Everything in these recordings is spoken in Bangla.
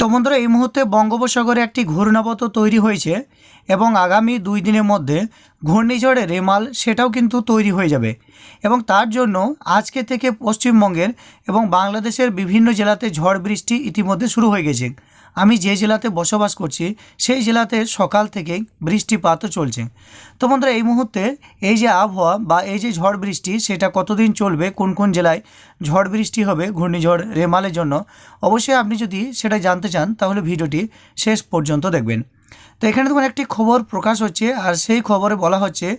তো বন্ধুরা, এই মুহূর্তে বঙ্গোপসাগরে একটি ঘূর্ণাবত তৈরি হয়েছে এবং আগামী দুই দিনের মধ্যে ঘূর্ণিঝড়ে রেমাল সেটাও কিন্তু তৈরি হয়ে যাবে। এবং তার জন্য আজকে থেকে পশ্চিমবঙ্গের এবং বাংলাদেশের বিভিন্ন জেলাতে ঝড় বৃষ্টি ইতিমধ্যে শুরু হয়ে গেছে। আমি যে জেলাতে বসবাস করছি, সেই জেলাতে সকাল থেকেই বৃষ্টিপাতও চলছে। তো বন্ধুরা, এই মুহূর্তে এই যে আবহাওয়া বা এই যে ঝড় বৃষ্টি, সেটা কতদিন চলবে, কোন কোন জেলায় ঝড় বৃষ্টি হবে, ঘূর্ণিঝড়, রেমালের জন্য, অবশ্যই আপনি যদি সেটা জানতে চান, তাহলে ভিডিওটি শেষ পর্যন্ত দেখবেন। তো এখানে দেখুন, একটি খবর প্রকাশ হচ্ছে, আর সেই খবরে বলা হচ্ছে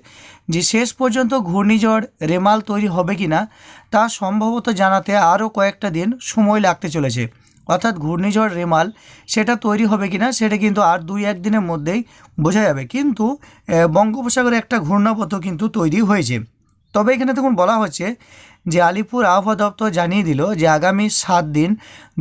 যে, শেষ পর্যন্ত ঘূর্ণিঝড়, রেমাল তৈরি হবে কি না তা সম্ভবত জানাতে আরও কয়েকটা দিন সময় লাগতে চলেছে। অর্থাৎ ঘূর্ণিঝড় রেমাল, সেটা তৈরি হবে কি না সেটা কিন্তু আর দুই একদিনের মধ্যেই বোঝা যাবে। কিন্তু বঙ্গোপসাগরে একটা ঘূর্ণাপথ কিন্তু তৈরি হয়েছে। তবে এখানে দেখুন, বলা হচ্ছে যে আলিপুর আবহাওয়া দপ্তর জানিয়ে দিল যে আগামী সাত দিন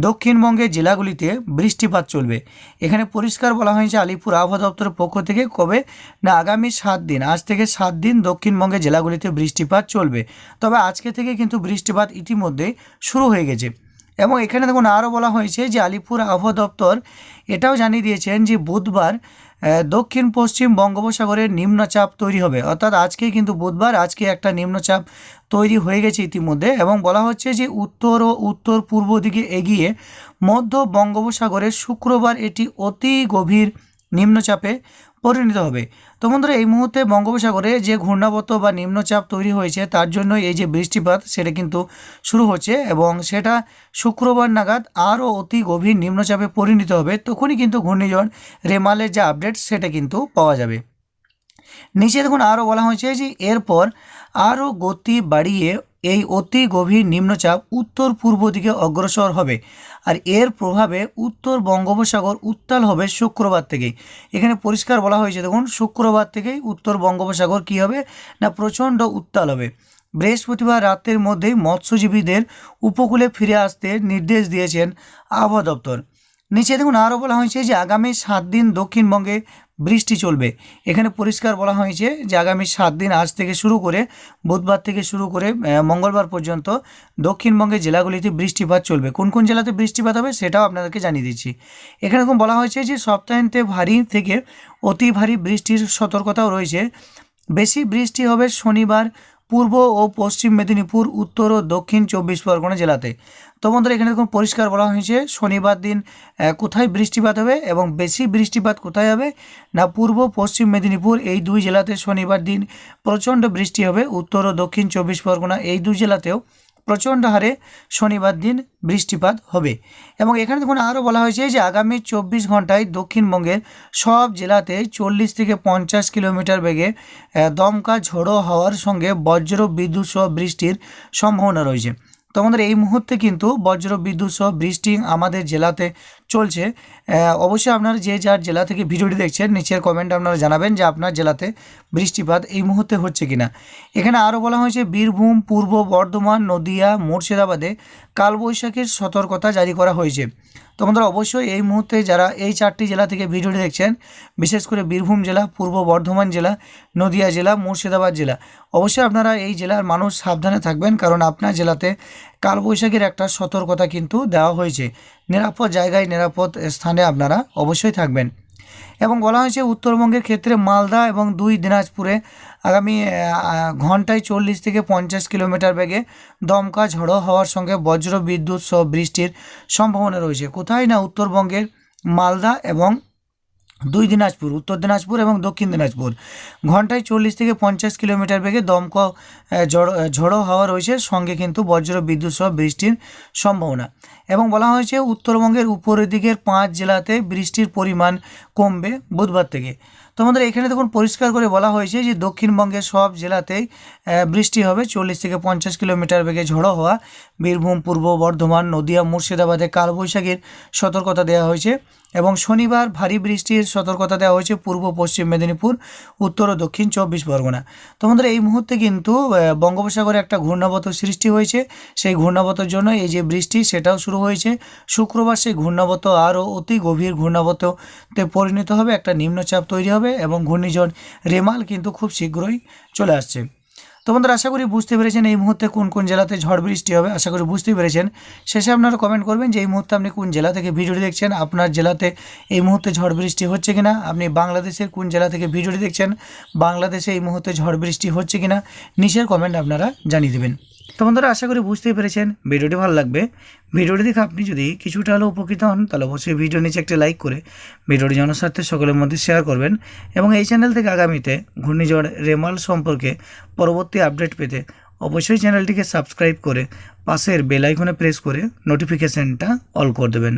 দক্ষিণবঙ্গের জেলাগুলিতে বৃষ্টিপাত চলবে। এখানে পরিষ্কার বলা হয়েছে আলিপুর আবহাওয়া দপ্তরের পক্ষ থেকে কবে? না, আগামী সাত দিন, আজ থেকে সাত দিন দক্ষিণবঙ্গের জেলাগুলিতে বৃষ্টিপাত চলবে। তবে আজকে থেকে কিন্তু বৃষ্টিপাত ইতিমধ্যেই শুরু হয়ে গেছে। এবং এখানে দেখুন আরও বলা হয়েছে যে আলিপুর আবহাওয়া দপ্তর এটাও জানিয়ে দিয়েছেন যে বুধবার দক্ষিণ পশ্চিম বঙ্গোপসাগরে নিম্নচাপ তৈরি হবে। অর্থাৎ আজকে কিন্তু বুধবার, আজকে একটা নিম্নচাপ তৈরি হয়ে গেছে ইতিমধ্যে এবং বলা হচ্ছে যে উত্তর ও উত্তর পূর্ব দিকে এগিয়ে মধ্য বঙ্গোপসাগরে শুক্রবার এটি অতি গভীর নিম্নচাপে পরিণত হবে। তো বন্ধুরা, এই মুহূর্তে বঙ্গোপসাগরে যে ঘূর্ণাবর্ত বা নিম্নচাপ তৈরি হয়েছে, তার জন্য এই যে বৃষ্টিপাত, সেটা কিন্তু শুরু হচ্ছে এবং সেটা শুক্রবার নাগাদ আরও অতি গভীর নিম্নচাপে পরিণত হবে। তখনই কিন্তু ঘূর্ণিঝড় রেমালের যে আপডেট, সেটা কিন্তু পাওয়া যাবে। নিচে দেখুন, আরও বলা হয়েছে যে এরপর আরও গতি বাড়িয়ে এই অতি গভীর নিম্নচাপ উত্তর পূর্ব দিকে অগ্রসর হবে আর এর প্রভাবে উত্তর বঙ্গোপসাগর উত্তাল হবে শুক্রবার থেকেই। এখানে পরিষ্কার বলা হয়েছে, দেখুন, শুক্রবার থেকেই উত্তর বঙ্গোপসাগর কী হবে না প্রচণ্ড উত্তাল হবে। বৃহস্পতিবার রাতের মধ্যেই মৎস্যজীবীদের উপকূলে ফিরে আসতে নির্দেশ দিয়েছেন আবহাওয়া দপ্তর। নিচে দেখুন আরও বলা হয়েছে যে আগামী সাত দিন দক্ষিণবঙ্গে বৃষ্টি চলবে। এখানে পরিষ্কার বলা হয়েছে যে আগামী সাত দিন আজ থেকে শুরু করে বুধবার থেকে শুরু করে মঙ্গলবার পর্যন্ত দক্ষিণবঙ্গের জেলাগুলিতে বৃষ্টিপাত চলবে। কোন কোন জেলাতে বৃষ্টিপাত হবে সেটাও আপনাদেরকে জানিয়ে দিচ্ছি। এখানে এরকম বলা হয়েছে যে সপ্তাহান্তে ভারী থেকে অতি ভারী বৃষ্টির সতর্কতাও রয়েছে। বেশি বৃষ্টি হবে শনিবার পূর্ব ও পশ্চিম মেদিনীপুর, উত্তর ও দক্ষিণ চব্বিশ পরগনা জেলাতে। তো বন্ধুরা এখানে দেখুন, পরিষ্কার বলা হয়েছে, শনিবার দিন কোথায় বৃষ্টিপাত হবে এবং বেশি বৃষ্টিপাত কোথায় হবে? না, পূর্ব, পশ্চিম মেদিনীপুর, এই দুই জেলাতে শনিবার দিন প্রচণ্ড বৃষ্টি হবে। উত্তর ও দক্ষিণ চব্বিশ পরগনা, এই দুই জেলাতেও প্রচণ্ড হারে শনিবার দিন বৃষ্টিপাত হবে। এবং এখানে দেখুন আরও বলা হয়েছে যে আগামী চব্বিশ ঘন্টায় দক্ষিণবঙ্গের সব জেলাতে চল্লিশ থেকে পঞ্চাশ কিলোমিটার বেগে দমকা ঝোড়ো হওয়ার সঙ্গে বজ্র বিদ্যুৎ সহ বৃষ্টির সম্ভাবনা রয়েছে। তো আমাদের এই মুহূর্তে কিন্তু বজ্র বিদ্যুৎ সহ বৃষ্টি আমাদের জেলাতে চলছে। অবশ্যই আপনারা যে যার জেলা থেকে ভিডিওটি দেখছেন, নিচের কমেন্ট আপনারা জানাবেন যে আপনার জেলাতে বৃষ্টিপাত এই মুহূর্তে হচ্ছে কিনা। এখানে আরও বলা হয়েছে, বীরভূম, পূর্ব বর্ধমান, নদিয়া, মুর্শিদাবাদে কালবৈশাখীর সতর্কতা জারি করা হয়েছে। তোমাদের অবশ্যই এই মুহূর্তে যারা এই চারটি জেলা থেকে ভিডিওটি দেখছেন, বিশেষ করে বীরভূম জেলা, পূর্ব বর্ধমান জেলা, নদিয়া জেলা, মুর্শিদাবাদ জেলা, অবশ্যই আপনারা এই জেলার মানুষ সাবধানে থাকবেন, কারণ আপনার জেলাতে কালবৈশাখীর একটা সতর্কতা কিন্তু দেওয়া হয়েছে। নিরাপদ জায়গায় নিরাপদ স্থানে আপনারা অবশ্যই থাকবেন। এবং বলা হয়েছে, উত্তরবঙ্গের ক্ষেত্রে মালদা এবং দুই দিনাজপুরে আগামী ঘন্টায় চল্লিশ থেকে পঞ্চাশ কিলোমিটার বেগে দমকা ঝড়ো হওয়ার সঙ্গে বজ্র বিদ্যুৎ সহ বৃষ্টির সম্ভাবনা রয়েছে। কোথায় না উত্তরবঙ্গের মালদা এবং দুই দিনাজপুর, উত্তর দিনাজপুর এবং দক্ষিণ দিনাজপুর। ঘন্টায় চল্লিশ থেকে পঞ্চাশ কিলোমিটার বেগে দমক ঝড়ো হাওয়া রয়েছে, সঙ্গে কিন্তু বজ্র বিদ্যুৎ সহ বৃষ্টির সম্ভাবনা। এবং বলা হয়েছে, উত্তরবঙ্গের উপরের দিকের পাঁচ জেলাতে বৃষ্টির পরিমাণ কমবে বুধবার থেকে। তোমাদের এখানে দেখুন, পরিষ্কার করে বলা হয়েছে যে, দক্ষিণবঙ্গের সব জেলাতেই বৃষ্টি হবে চল্লিশ থেকে পঞ্চাশ কিলোমিটার বেগে ঝড়ো হওয়া। বীরভূম, পূর্ব বর্ধমান, নদিয়া, মুর্শিদাবাদে কালবৈশাখীর সতর্কতা দেওয়া হয়েছে। এবং শনিবার ভারী বৃষ্টির সতর্কতা দেওয়া হয়েছে পূর্ব, পশ্চিম মেদিনীপুর, উত্তর ও দক্ষিণ চব্বিশ পরগনা। তোমাদের এই মুহূর্তে কিন্তু বঙ্গোপসাগরে একটা ঘূর্ণাবত সৃষ্টি হয়েছে। সেই ঘূর্ণাবতর জন্য এই যে বৃষ্টি, সেটাও শুরু হয়েছে। শুক্রবার সেই ঘূর্ণাবত আরও অতি গভীর ঘূর্ণাবততে পরিণত হবে। একটা নিম্নচাপ তৈরি হবে এবং ঘূর্ণিঝড় রেমাল কিন্তু খুব শীঘ্রই চলে আসছে। তো বন্ধুরা, আশা করি বুঝতে পেরেছেন এই মুহূর্তে কোন কোন জেলাতে ঝড় বৃষ্টি হবে। আশা করি বুঝতে পেরেছেন। শেষে আপনারা কমেন্ট করবেন যে এই মুহূর্তে আপনি কোন জেলা থেকে ভিডিওটি দেখছেন, আপনার জেলাতে এই মুহূর্তে ঝড় বৃষ্টি হচ্ছে কিনা, আপনি বাংলাদেশের কোন জেলা থেকে ভিডিওটি দেখছেন, বাংলাদেশে এই মুহূর্তে ঝড় বৃষ্টি হচ্ছে কিনা, নিচের কমেন্ট আপনারা জানিয়ে দেবেন। তো বন্ধুরা, আশা করি বুঝতেই পেরেছেন, ভিডিওটি ভালো লাগবে। ভিডিওটি দেখে আপনি যদি কিছুটা হলেও উপকৃত হন, তাহলে অবশ্যই ভিডিও নিচে একটি লাইক করে ভিডিওটি জনস্বার্থে সকলের মধ্যে শেয়ার করবেন এবং এই চ্যানেল থেকে আগামীতে ঘূর্ণিঝড় রেমাল সম্পর্কে পরবর্তী আপডেট পেতে অবশ্যই চ্যানেলটিকে সাবস্ক্রাইব করে পাশের বেল আইকনে প্রেস করে নোটিফিকেশানটা অল করে দেবেন।